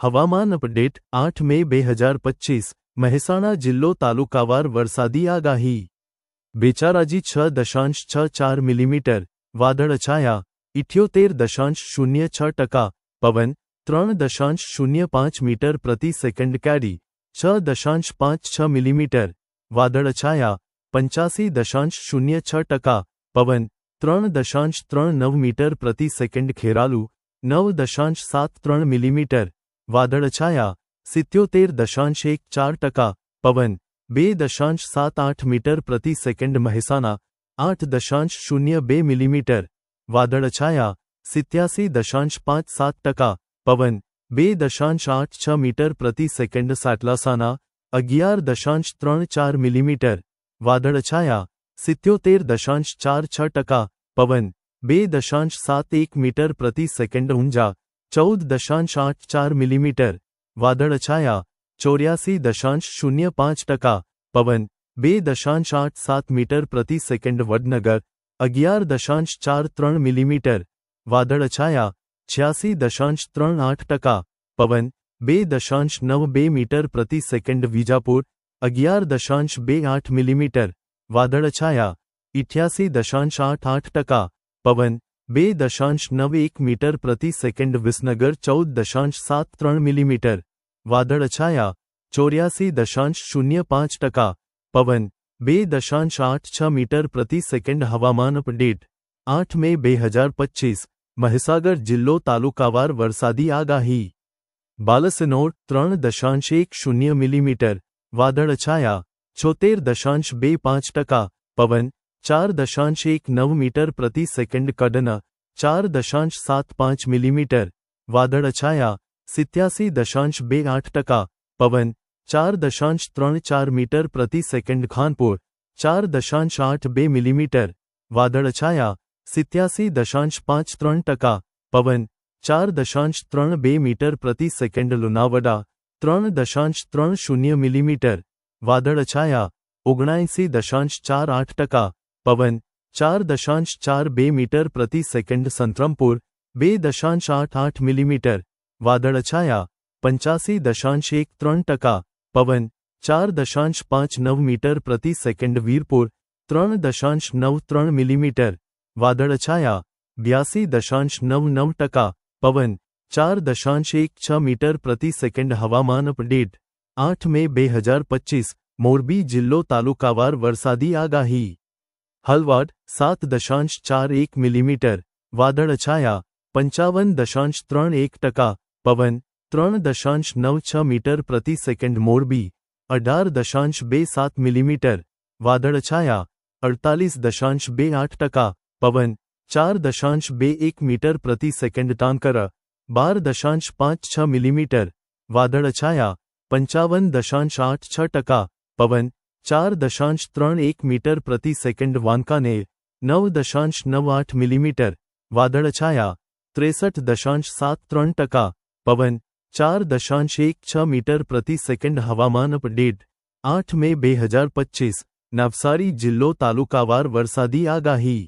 હવામાન અપડેટ આઠ મે બે હજાર પચ્ચીસ મહેસાણા જિલ્લો તાલુકાવાર વરસાદી આગાહી બેચારાજી છ દશાંશ છ ચાર મિલીમીટર વાદળછાયા ઇઠ્યોતેર દશાંશ શૂન્ય છ ટકા પવન ત્રણ દશાંશ શૂન્ય પાંચ મીટર પ્રતિ સેકન્ડ કેડી છ દશાંશ પાંચ છ મિલીમીટર વાદળછાયા પંચાસી દશાંશ શૂન્ય છ ટકા પવન ત્રણ દશાંશ ત્રણ નવ મીટર પ્રતિ સેકન્ડ ખેરાલુ નવ દશાંશ સાત ત્રણ મિલીમીટર વાદળછાયા સિત્યોતેર દશાંશ એક ચાર ટકા પવન બે દશાંશ સાત આઠ મીટર પ્રતિ સેકન્ડ મહેસાણા આઠ દશાંશ શૂન્ય બે મિલીમીટર વાદળછાયા સિત્યાસી દશાંશ પાંચ સાત ટકા પવન બે દશાંશ આઠ છ મીટર પ્રતિ સેકન્ડ સાટલાસાના અગિયાર દશાંશ ત્રણ ચાર મિલીમીટર વાદળછાયા સિત્યોતેર દશાંશ ચાર છ ટકા પવન બે દશાંશ સાત એક મીટર પ્રતિ સેકન્ડ ઊંઝા ચૌદ દશાંશ આઠ ચાર મિલીમીટર વાદળછાયા ચોર્યાસી દશાંશ શૂન્ય પાંચ ટકા પવન બે દશાંશ આઠ સાત મીટર પ્રતિ સેકન્ડ વડનગર અગિયાર દશાંશ ચાર ત્રણ મિલીમીટર વાદળછાયા છ્યાસી દશાંશ ત્રણ આઠ ટકા પવન બે દશાંશ નવ બે મીટર પ્રતિ સેકન્ડ વિજાપુર અગિયાર દશાંશ બે આઠ મિલીમીટર વાદળછાયા ઇઠ્યાસી દશાંશ આઠ આઠ ટકા પવન બે દશાંશ નવ એક મીટર પ્રતિ સેકન્ડ વિસનગર ચૌદ દશાંશ સાત ત્રણ મિલીમીટર વાદળછાયા ચોર્યાસી દશાંશ શૂન્ય પાંચ ટકા પવન બે દશાંશ આઠ છ મીટર પ્રતિ સેકન્ડ હવામાન અપડેટ આઠ મે બે હજાર પચ્ચીસ મહીસાગર જિલ્લો તાલુકાવાર વરસાદી આગાહી બાલસનોર ત્રણ દશાંશ એક શૂન્ય મિલીમીટર વાદળછાયા છોતેર દશાંશ બે પાંચ ટકા પવન ચાર દશાંશ એક નવ મીટર પ્રતિ સેકન્ડ કડન ચાર દશાંશ સાત પાંચ મિલીમીટર વાદળછાયા સિત્યાસી દશાંશ બે આઠ ટકા પવન ચાર દશાંશ ત્રણ ચાર મીટર પ્રતિ સેકન્ડ ખાનપુર ચાર દશાંશ આઠ બે મિલીમીટર વાદળછાયા સિત્યાસી દશાંશ પાંચ ત્રણ ટકા પવન ચાર દશાંશ ત્રણ બે મીટર પ્રતિ સેકન્ડ લુનાવડા ત્રણ દશાંશ ત્રણ શૂન્ય મિલીમીટર વાદળછાયા ઓગણાએંસી દશાંશ ચાર આઠ ટકા પવન ચાર દશાંશ ચાર બે મીટર પ્રતિ સેકન્ડ સંતરમપુર બે દશાંશ આઠ આઠ મિલીમીટર વાદળછાયા પંચાસી દશાંશ એક ત્રણ ટકા પવન ચાર દશાંશ પાંચ નવ મીટર પ્રતિ સેકન્ડ વીરપુર ત્રણ દશાંશ નવ ત્રણ મિલીમીટર વાદળછાયા બ્યાસી દશાંશ નવ નવ ટકા પવન ચાર દશાંશ એક છ મીટર પ્રતિ સેકન્ડ હવામાન અપડેટ આઠ મે બે હજાર પચ્ચીસ મોરબી જિલ્લો તાલુકાવાર વરસાદી આગાહી હલવાડ સાત દશાંશ ચાર એક મિલીમીટર વાદળછાયા પંચાવન દશાંશ ત્રણ એક ટકા પવન ત્રણ દશાંશ નવ છ મીટર પ્રતિ સેકન્ડ મોરબી અઢાર દશાંશ બે સાત મિલીમીટર વાદળછાયા અડતાલીસ દશાંશ બે આઠ ટકા પવન ચાર દશાંશ બે એક મીટર પ્રતિ સેકન્ડ ટાંકર બાર દશાંશ પાંચ છ મિલીમીટર વાદળછાયા પંચાવન દશાંશ આઠ છ ટકા પવન ચાર દશાંશ ત્રણ એક મીટર પ્રતિ સેકન્ડ વાંકાનેર નવ દશાંશ નવ આઠ મિલીમીટર વાદળછાયા ત્રેસઠ દશાંશ સાત ત્રણ ટકા પવન ચાર દશાંશ એક છ મીટર પ્રતિ સેકન્ડ હવામાન અપડેટ આઠ મે બે હજાર પચ્ચીસ નવસારી જિલ્લો તાલુકાવાર વરસાદી આગાહી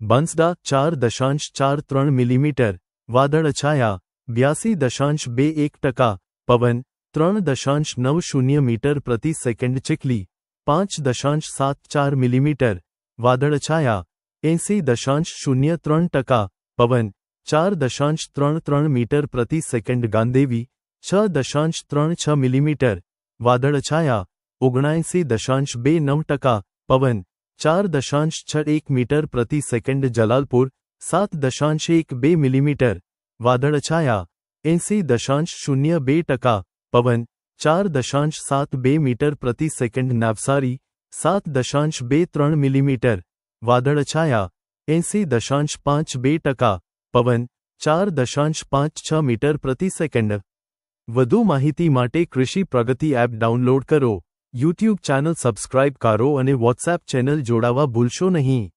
બંસડા ચાર દશાંશ ચાર ત્રણ મિલીમીટર વાદળછાયા બ્યાસી દશાંશ બે એક ટકા પવન ત્રણ દશાંશ નવ શૂન્ય મીટર પ્રતિ સેકન્ડ ચીખલી પાંચ દશાંશ સાત ચાર મિલીમીટર વાદળછાયા એંસી દશાંશ શૂન્ય ત્રણ ટકા પવન ચાર દશાંશ ત્રણ ત્રણ મીટર પ્રતિ સેકન્ડ ગાંધેવી છ દશાંશ ત્રણ છ મિલીમીટર વાદળછાયા ઓગણાએંસી દશાંશ બે નવ ટકા પવન ચાર દશાંશ છ એક મીટર પ્રતિ સેકન્ડ જલાલપુર સાત દશાંશ એક બે મિલીમીટર વાદળછાયા એંસી દશાંશ શૂન્ય બે ટકા પવન ચાર દશાંશ સાત બે મીટર પ્રતિ સેકન્ડ નાવસારી સાત દશાંશ બે ત્રણ મિલીમીટર, વાદળછાયા, એંસી દશાંશ પાંચ બે ટકા, પવન, ચાર દશાંશ પાંચ છ મીટર પ્રતિ સેકન્ડ. વધુ માહિતી માટે કૃષિ પ્રગતિ એપ ડાઉનલોડ કરો, યુટ્યુબ ચેનલ સબસ્ક્રાઇબ કરો અને વોટ્સએપ ચેનલ જોડાવા ભૂલશો નહીં.